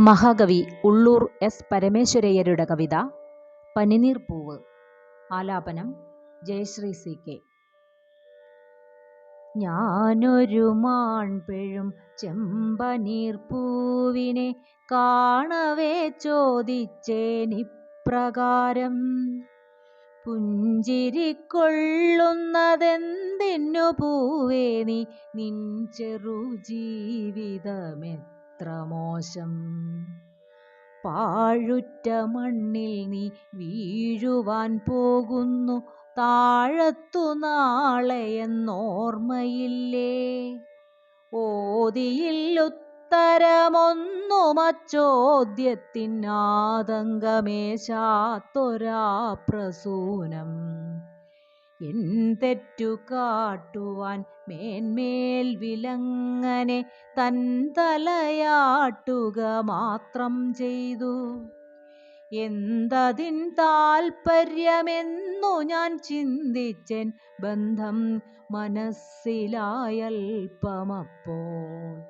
മഹാകവി ഉള്ളൂർ എസ് പരമേശ്വരയ്യരുടെ കവിത പനിനീർ പൂവ് ആലാപനം ജയശ്രീ സി കെ. ഞാനൊരു മാൺപിഴും ചെമ്പനീർപ്പൂവിനെ കാണവേ ചോദിച്ചേനിപ്രകാരം. പുഞ്ചിരിക്കൊള്ളുന്നതെന്തിനു പൂവേ നീ നിൻ ചെറു ജീവിതമെത്ര മോശം. പാഴുറ്റ മണ്ണിൽ നീ വീഴുവാൻ പോകുന്നു. താഴത്തു നാളെയെന്നോർമ്മയില്ലേ ഓതിയില്ലൊത്തരമൊന്നുമച്ചോദ്യത്തിനാതങ്കമേശാത്തൊരാ പ്രസൂനം എൻ തെറ്റു കാട്ടുവാൻ മേന്മേൽ വിലങ്ങനെ തൻ തലയാട്ടുക മാത്രം ചെയ്തു. എന്തതിൻ താൽപ്പര്യമെന്നു ഞാൻ ചിന്തിച്ചൻ ബന്ധം മനസ്സിലായൽപ്പമപ്പോൾ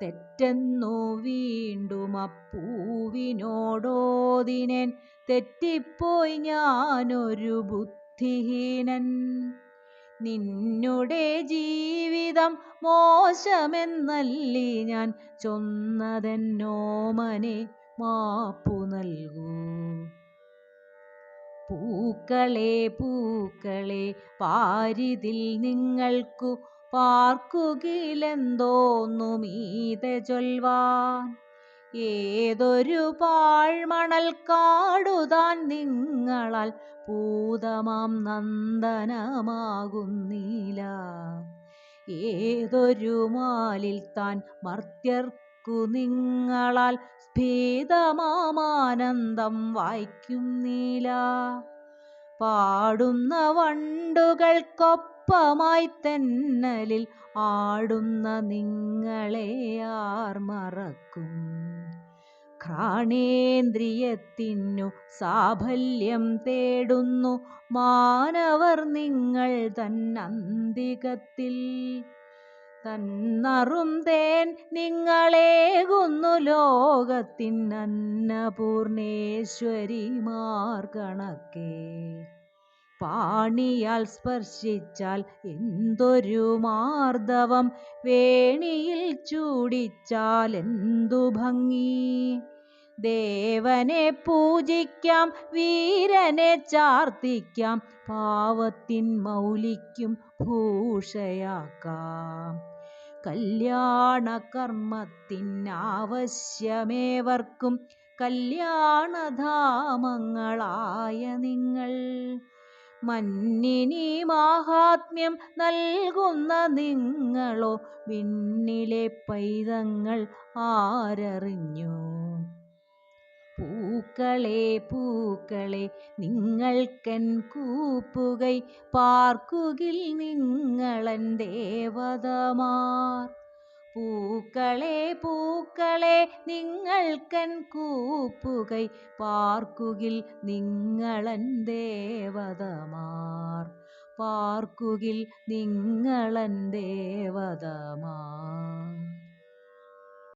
തെറ്റെന്നു വീണ്ടും അപ്പൂവിനോടോതിനേൻ തെറ്റിപ്പോയി ഞാനൊരു ബുദ്ധിഹീനൻ. നിന്നുടെ ജീവിതം മോശമെന്നല്ലി ഞാൻ ചൊന്നതെന്നോമനെ മാപ്പു നൽകൂ. പൂക്കളെ പൂക്കളെ പാരിതിൽ നിങ്ങൾക്കു പാർക്കുകിലെന്തോന്നു മീതെ ചൊൽവാൻ. ഏതൊരു പാഴ്മണൽ കാടുതാൻ നിങ്ങളാൽ പൂതമാം നന്ദനമാകുന്നില്ല ഏതൊരു മാലിൽ താൻ മർത്യർക്കു നിങ്ങളാൽ സ്ഫീതമാമാനന്ദം വായിക്കുന്നില്ല പാടുന്ന വണ്ടുകൾക്കൊപ്പമായി തെന്നലിൽ ആടുന്ന നിങ്ങളെ ആർ മറക്കും. ഘ്രാണേന്ദ്രിയത്തിനു സാഫല്യം തേടുന്നു. മാനവർ നിങ്ങൾ തന്നന്തികത്തിൽ. തന്നറും തേൻ നിങ്ങളേകുന്നു ലോകത്തിൻ അന്നപൂർണേശ്വരിമാർ കണക്കേ പാണിയാൽ സ്പർശിച്ചാൽ എന്തൊരു മാർദ്ദവം വേണിയിൽ ചൂടിച്ചാൽ എന്തു ഭംഗി. ദേവനെ പൂജിക്കാം വീരനെ ചാർത്തിക്കാം പാവത്തിൻ മൗലിക്കും ഭൂഷയാക്കാം. കല്യാണ കർമ്മത്തിനാവശ്യമേവർക്കും കല്യാണധാമങ്ങളായ നിങ്ങൾ. മന്നിനി മാഹാത്മ്യം നൽകുന്ന നിങ്ങളോ വിണ്ണിലെ പൈതങ്ങൾ ആരറിഞ്ഞു. പൂക്കളെ പൂക്കളെ നിങ്ങൾക്കൻ കൂപ്പുകൈ പാർക്കുകിൽ നിങ്ങളൻ ദേവതമാർ പൂക്കളെ പൂക്കളെ നിങ്ങൾക്കൻ കൂപ്പുകൈ പാർക്കുകിൽ നിങ്ങളൻ ദേവതമാർ പാർക്കുകിൽ നിങ്ങളൻ ദേവതമാർ